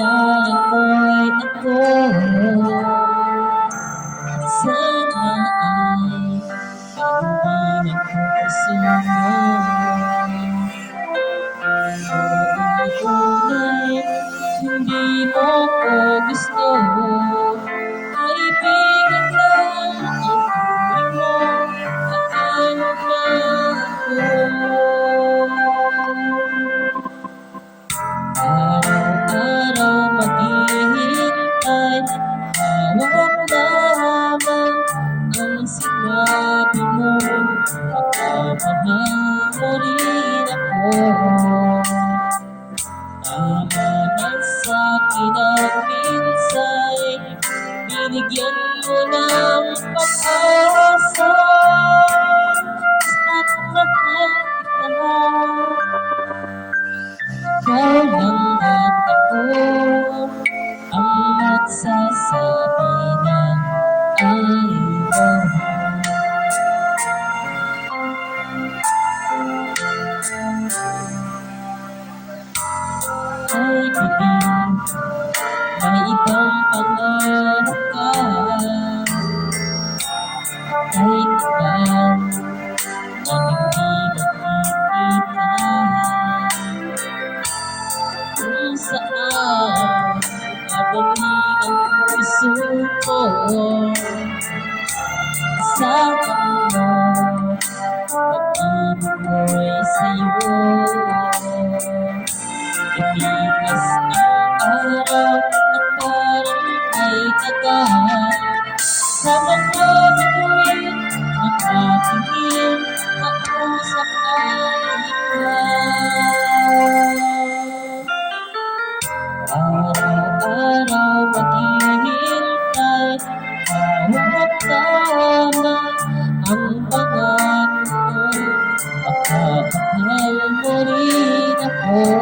Nalangkot ako Sana ay Ang mga puso mo ibang pangarap ka Kahit ilan na hindi nakikita Kung saan babalik ang puso ko tagal Sa mga bituin ng ating Mag-usap ay ikaw Araw-araw maghihintay Hawak tama ang pangako Makakapal mo rin ako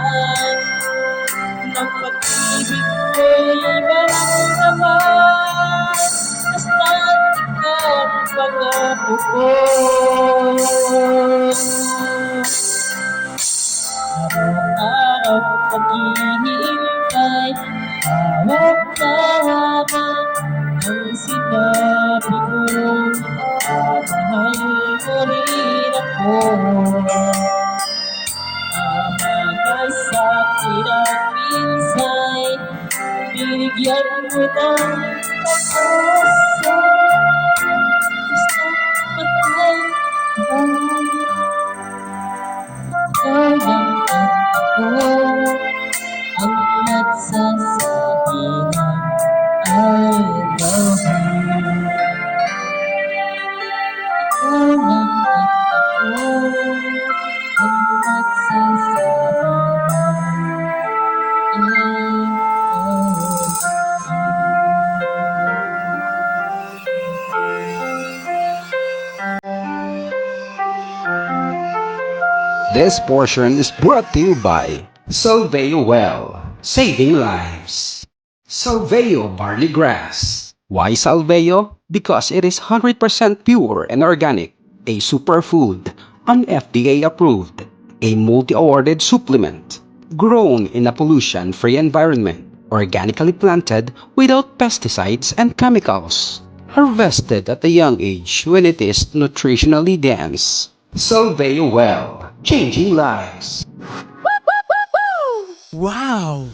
daan ng pag-ibig ko'y maramdaman Basta't ikaw ang pangako ko Araw-araw habang ang sinabi ko Mahal mo rin ako Binigyan mo ng pag-asa This portion is brought to you by Solveo Well, saving lives. Solveo Barley Grass. Why Salveo? Because it is 100% pure and organic, a superfood, an FDA approved, a multi-awarded supplement, grown in a pollution-free environment, organically planted without pesticides and chemicals, harvested at a young age when it is nutritionally dense. Solveo Well, changing lives. Wow!